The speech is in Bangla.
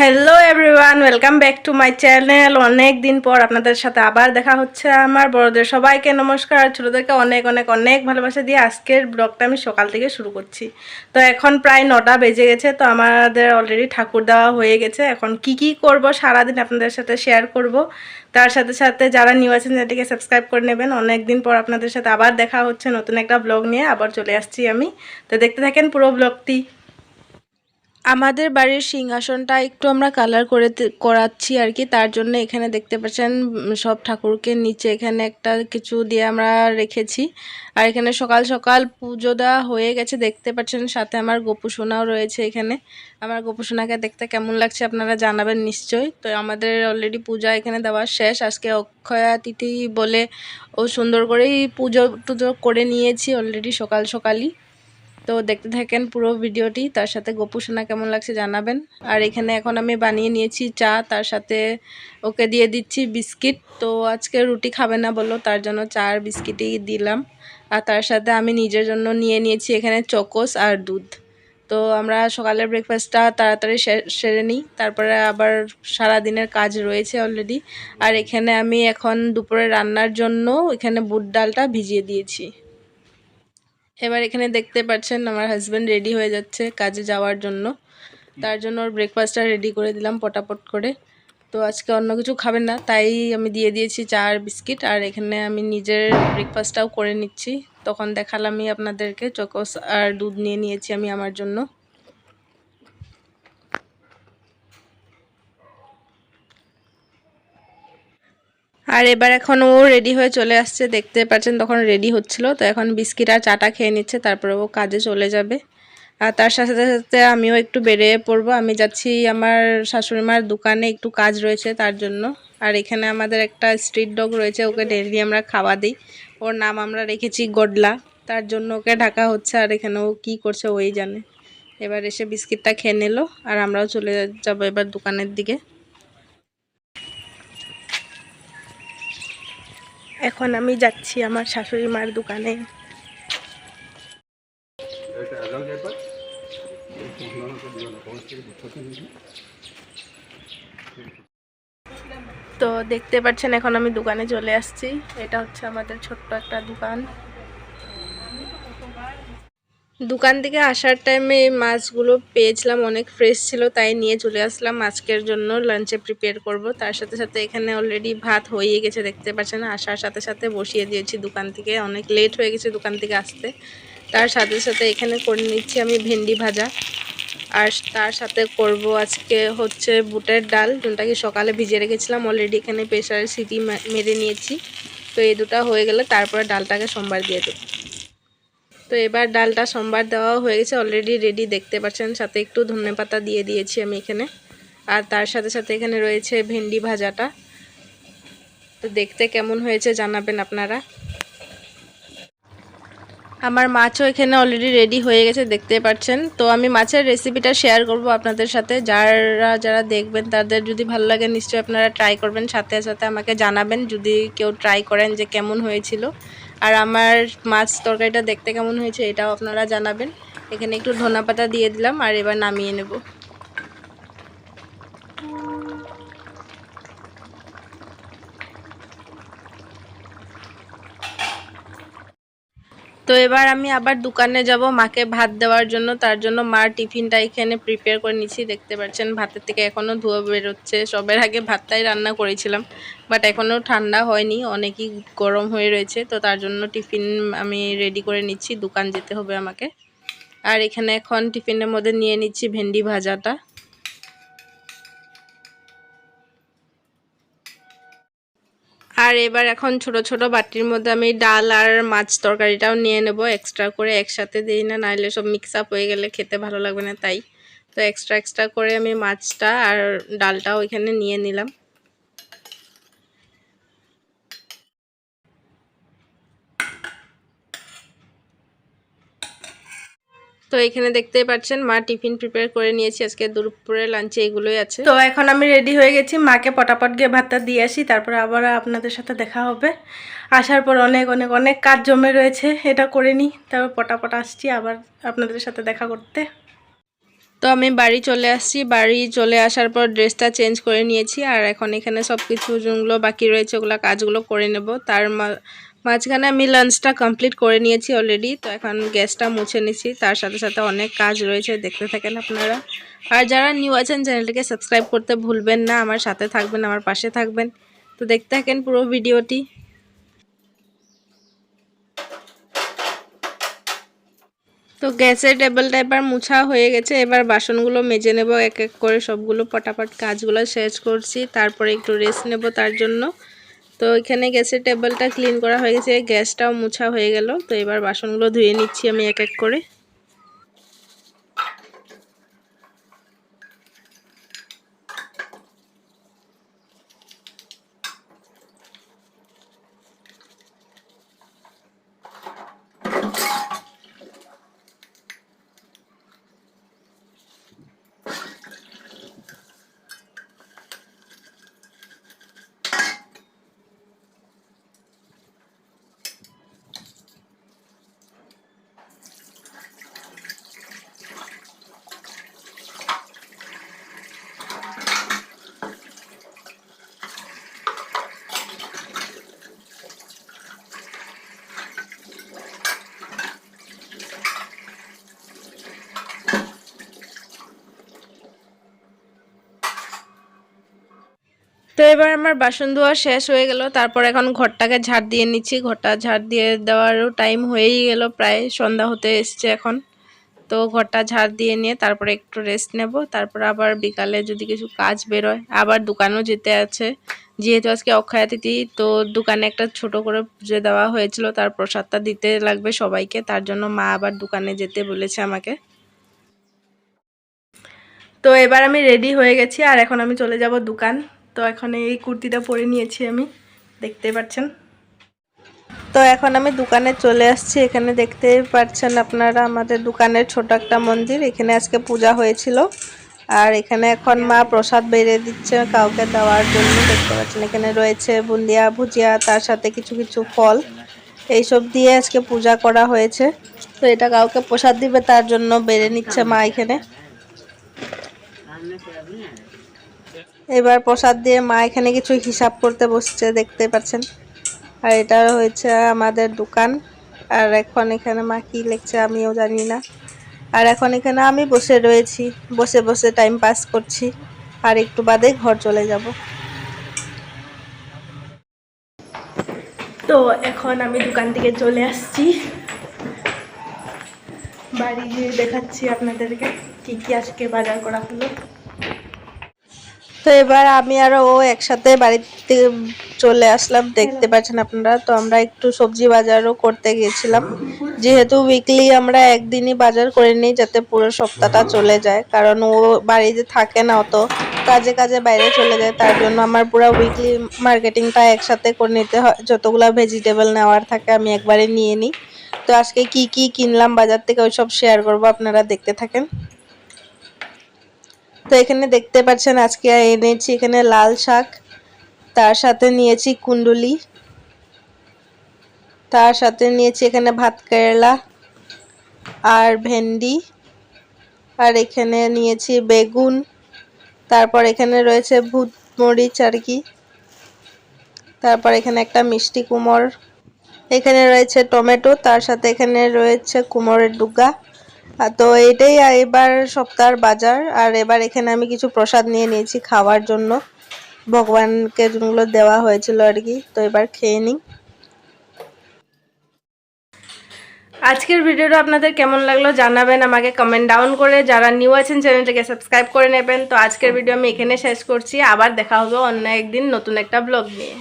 Hello everyone welcome back to my channel অনেক দিন পর আপনাদের সাথে আবার দেখা হচ্ছে আমার বড়দের সবাইকে নমস্কার। আর ছোটোদেরকে অনেক অনেক অনেক ভালোবাসা দিয়ে আজকের ব্লগটা আমি সকাল থেকে শুরু করছি। তো এখন প্রায় নটা বেজে গেছে, তো আমাদের অলরেডি ঠাকুর দেওয়া হয়ে গেছে। এখন কি কি করব সারাদিন আপনাদের সাথে শেয়ার করব। তার সাথে সাথে যারা নিউ আছেন সেটিকে সাবস্ক্রাইব করে নেবেন। অনেক দিন পর আপনাদের সাথে আবার দেখা হচ্ছে নতুন একটা ব্লগ নিয়ে, আবার চলে আসছি আমি। তো দেখতে থাকেন পুরো ব্লগটি আমাদের বাড়ির সিংহাসনটা একটু আমরা কালার করে করাচ্ছি আর কি। তার জন্য এখানে দেখতে পাচ্ছেন সব ঠাকুরকে নিচে এখানে একটা কিছু দিয়ে আমরা রেখেছি। আর এখানে সকাল সকাল পুজো দেওয়া হয়ে গেছে, দেখতে পাচ্ছেন। সাথে আমার গোপুসোনাও রয়েছে এখানে। আমার গোপুসোনাকে দেখতে কেমন লাগছে আপনারা জানাবেন নিশ্চয়ই। তো আমাদের অলরেডি পূজা এখানে দেওয়া শেষ। আজকে অক্ষয়া তিথি বলে ও সুন্দর করেই পুজো টুজো করে নিয়েছি অলরেডি সকাল সকালই। তো দেখতে থাকেন পুরো ভিডিওটি। তার সাথে গোপুসোনা কেমন লাগছে জানাবেন। আর এখানে এখন আমি বানিয়ে নিয়েছি চা, তার সাথে ওকে দিয়ে দিচ্ছি বিস্কিট। তো আজকে রুটি খাবে না বলল, তার জন্য চা আর বিস্কিটই দিলাম। আর তার সাথে আমি নিজের জন্য নিয়ে নিয়েছি এখানে চকোস আর দুধ। তো আমরা সকালের ব্রেকফাস্টটা তাড়াতাড়ি সেরে নিই। তারপরে আবার সারা দিনের কাজ রয়েছে অলরেডি আর এখানে আমি এখন দুপুরে রান্নার জন্য এখানে বুট ডালটা ভিজিয়ে দিয়েছি। এবার এখানে দেখতে পাচ্ছেন আমার হাজব্যান্ড রেডি হয়ে যাচ্ছে কাজে যাওয়ার জন্য। তার জন্য ওর ব্রেকফাস্টটা রেডি করে দিলাম পটাপট করে। তো আজকে অন্য কিছু খাবেন না, তাই আমি দিয়ে দিয়েছি চা আর বিস্কিট। আর এখানে আমি নিজের ব্রেকফাস্টটাও করে নিচ্ছি। তখন দেখালামই আপনাদেরকে, চকোস আর দুধ নিয়ে নিয়েছি আমি আমার জন্য। আর এবার এখন ও রেডি হয়ে চলে আসছে, দেখতে পাচ্ছেন তখন রেডি হচ্ছিল। তো এখন বিস্কিট আর চাটা খেয়ে নিচ্ছে, তারপরে ও কাজে চলে যাবে। আর তার সাথে সাথে আমিও একটু বেরিয়ে পড়ব। আমি যাচ্ছি আমার শাশুড়িমার দোকানে একটু কাজ রয়েছে তার জন্য। আর এখানে আমাদের একটা স্ট্রিট ডগ রয়েছে, ওকে ডেলি আমরা খাওয়া দিই। ওর নাম আমরা রেখেছি গডলা। তার জন্য ওকে ঢাকা হচ্ছে, আর এখানে ও কী করছে ওই জানে। এবার এসে বিস্কিটটা খেয়ে নিল, আর আমরাও চলে যাব এবার দোকানের দিকে। এখন আমি যাচ্ছি আমার শাশুড়ি মার দোকানে। তো দেখতে পাচ্ছেন, এখন আমি দোকানে চলে আসছি। এটা হচ্ছে আমাদের ছোট্ট একটা দোকান। দোকান থেকে আসার টাইমে এই মাছগুলো পেয়েছিলাম, অনেক ফ্রেশ ছিল, তাই নিয়ে চলে আসলাম। আজকের জন্য লাঞ্চে প্রিপেয়ার করব। তার সাথে সাথে এখানে অলরেডি ভাত হয়ে গেছে, দেখতে পাচ্ছেন। আসার সাথে সাথে বসিয়ে দিয়েছি দোকান থেকে। অনেক লেট হয়ে গেছে দোকান থেকে আসতে। তার সাথে সাথে এখানে করে নিচ্ছি আমি ভেন্ডি ভাজা। আর তার সাথে করব আজকে হচ্ছে বুটের ডাল যোনটাকে সকালে ভিজে রেখেছিলাম। অলরেডি এখানে প্রেশারে সিটি মেরে নিয়েছি। তো এই দুটো হয়ে গেলে তারপরে ডালটাকে সোমবার দিয়ে দেবো। তো এবার ডালটা সোমবার দেওয়া হয়ে গেছে অলরেডি রেডি দেখতে পাচ্ছেন। সাথে একটু ধনেপাতা দিয়ে দিয়েছি আমি এখানে। আর তার সাথে সাথে এখানে রয়েছে ভেন্ডি ভাজাটা। তো দেখতে কেমন হয়েছে জানাবেন আপনারা। আমার মাছও এখানে অলরেডি রেডি হয়ে গেছে, দেখতে পাচ্ছেন। তো আমি মাছের রেসিপিটা শেয়ার করব আপনাদের সাথে। যারা যারা দেখবেন তাদের যদি ভালো লাগে, নিশ্চয়ই আপনারা ট্রাই করবেন। সাথে সাথে আমাকে জানাবেন, যদি কেউ ট্রাই করেন যে কেমন হয়েছিল। আর আমার মাছ তরকারিটা দেখতে কেমন হয়েছে এটাও আপনারা জানাবেন। এখানে একটু ধনেপাতা দিয়ে দিলাম আর এবার নামিয়ে নেব। তো এবার আমি আবার দোকানে যাব। মাকে ভাত দেওয়ার জন্য, তার জন্য মার টিফিনটা এখানে প্রিপেয়ার করে নিচ্ছি। দেখতে পাচ্ছেন, ভাতের থেকে এখনও ধোয়া বেরোচ্ছে। সবের আগে ভাতটাই রান্না করেছিলাম বাট এখনও ঠান্ডা হয়নি, অনেকই গরম হয়ে রয়েছে। তো তার জন্য টিফিন আমি রেডি করে নিচ্ছি, দোকান যেতে হবে আমাকে। আর এখানে এখন টিফিনের মধ্যে নিয়ে নিচ্ছি ভেন্ডি ভাজাটা। আর এবার এখন ছোট ছোট বাটির মধ্যে আমি ডাল আর মাছ তরকারিটাও নিয়ে নেব। এক্সট্রা করে একসাথে দিই না, নাহলে সব মিক্স আপ হয়ে গেলে খেতে ভালো লাগবে না, তাই। তো এক্সট্রা এক্সট্রা করে আমি মাছটা আর ডালটাও এখানে নিয়ে নিলাম। তো এখানে দেখতেই পাচ্ছেন মা টিফিন প্রিপেয়ার করে নিয়েছি। আজকে দুপুরে লাঞ্চে এগুলোই আছে। তো এখন আমি রেডি হয়ে গেছি। মাকে পটাপট গিয়ে ভাতটা দিয়ে আসি তারপরে আবার আপনাদের সাথে দেখা হবে। আসার পর অনেক অনেক অনেক কাজ জমে রয়েছে এটা করে নিই। তারপর পটাপট আসছি আবার আপনাদের সাথে দেখা করতে। তো আমি বাড়ি চলে আসছি। বাড়ি চলে আসার পর ড্রেসটা চেঞ্জ করে নিয়েছি। আর এখন এখানে সব কিছু যেগুলো বাকি রয়েছে ওগুলো কাজগুলো করে নেব। তার মা- মাঝখানে আমি লাঞ্চটা কমপ্লিট করে নিয়েছি অলরেডি তো এখন গ্যাসটা মুছে নিয়েছি তার সাথে সাথে অনেক কাজ রয়েছে, দেখতে থাকেন আপনারা। আর যারা নিউ আছেন চ্যানেলটিকে সাবস্ক্রাইব করতে ভুলবেন না, আমার সাথে থাকবেন, আমার পাশে থাকবেন। তো দেখতে থাকেন পুরো ভিডিওটি তো গ্যাসের টেবিলটা এবার মুছা হয়ে গেছে, এবার বাসনগুলো মেজে নেব, এক এক করে সবগুলো, পটাপট কাজগুলো শেষ করছি। তারপরে একটু রেস্ট নেব তার জন্য। তো এখানে গ্যাসের টেবিলটা ক্লিন করা হয়ে গেছে, গ্যাসটাও মোছা হয়ে গেল। তো এবার বাসনগুলো ধুয়ে নিচ্ছি আমি এক এক করে। তো এবার আমার বাসন ধোয়া শেষ হয়ে গেল। তারপর এখন ঘরটাকে ঝাড় দিয়ে নিচ্ছি। ঘরটা ঝাড় দিয়ে দেওয়ারও টাইম হয়েই গেল, প্রায় সন্ধ্যা হতে এসছে এখন। তো ঘরটা ঝাড় দিয়ে নিয়ে তারপরে একটু রেস্ট নেব। তারপর আবার বিকালে যদি কিছু কাজ বেরোয়, আবার দোকানেও যেতে আছে। যেহেতু আজকে অক্ষয় তিথি, তো দোকানে একটা ছোট করে পুজো দেওয়া হয়েছিল। তার প্রসাদটা দিতে লাগবে সবাইকে। তার জন্য মা আবার দোকানে যেতে বলেছে আমাকে। তো এবার আমি রেডি হয়ে গেছি। আর এখন আমি চলে যাব দোকান। তো এখন এই কুর্তিটা পরে নিয়েছি আমি। দেখতে পাচ্ছেন। তো এখন আমি দোকানে চলে আসছি। এখানে দেখতে পাচ্ছেন আপনারা আমাদের দোকানের ছোট একটা মন্দির। এখানে আজকে পূজা হয়েছিল। আর এখানে এখন মা প্রসাদ বেড়ে দিচ্ছে কাউকে দেওয়ার জন্য। দেখতে পাচ্ছেন, এখানে রয়েছে বুন্দিয়া, ভুজিয়া, তার সাথে কিছু কিছু ফল। এইসব দিয়ে আজকে পূজা করা হয়েছে। তো এটা কাউকে প্রসাদ দিবে, তার জন্য বেড়ে নিচ্ছে মা এখানে। এবার প্রসাদ দিয়ে মা এখানে কিছু হিসাব করতে বসছে, দেখতে পাচ্ছেন। আর এটা হয়েছে আমাদের দোকান। আর এখন এখানে মা কি লিখছে আমিও জানি না। আর এখন এখানে আমি বসে রয়েছি, বসে বসে টাইম পাস করছি। আর একটু বাদে ঘর চলে যাব। তো এখন আমি দোকান থেকে চলে আসছি। বাড়ি গিয়ে দেখাচ্ছি আপনাদেরকে, কি কি আজকে বাজার করা হলো। তো এবার আমি আর ও একসাথে বাড়িতে চলে আসলাম, দেখতে পাচ্ছেন আপনারা। তো আমরা একটু সবজি বাজারও করতে গিয়েছিলাম যেহেতু উইকলি আমরা একদিনই বাজার করে নিই যাতে পুরো সপ্তাহটা চলে যায়, কারণ ও বাড়িতে থাকে না অত, কাজে কাজে বাইরে চলে যায়, তার জন্য আমার পুরো উইকলি মার্কেটিংটা একসাথে করে নিতে হয়। যতগুলো ভেজিটেবল নেওয়ার থাকে আমি একবারে নিয়ে নিই। তো আজকে কি কি কিনলাম বাজার থেকে ওইসব শেয়ার করব, আপনারা দেখতে থাকেন। তো এখানে দেখতে পাচ্ছেন আজকে এনেছি এখানে লাল শাক, তার সাথে নিয়েছি কুন্ডুলি তার সাথে নিয়েছি এখানে ভাত কেরালা আর ভেন্ডি, আর এখানে নিয়েছি বেগুন, তারপর এখানে রয়েছে ভূত মরিচ আর কি, তারপর এখানে একটা মিষ্টি কুমড়, এখানে রয়েছে টমেটো, তার সাথে এখানে রয়েছে কুমড়ের ডুগা তো এটাই এবার সপ্তাহের বাজার। আর এবার এখানে আমি কিছু প্রসাদ নিয়ে নিয়েছি খাওয়ার জন্য। ভগবানকে যেগুলো দেওয়া হয়েছিল আর কি তো এবার খেয়ে নিই। আজকের ভিডিওটা আপনাদের কেমন লাগল জানাবেন আমাকে কমেন্ট ডাউন করে। যারা নিউ আছেন চ্যানেলটাকে সাবস্ক্রাইব করে নেবেন। তো আজকের ভিডিও আমি এখানে শেষ করছি। আবার দেখা হবে অন্য একদিন নতুন একটা ব্লগ নিয়ে।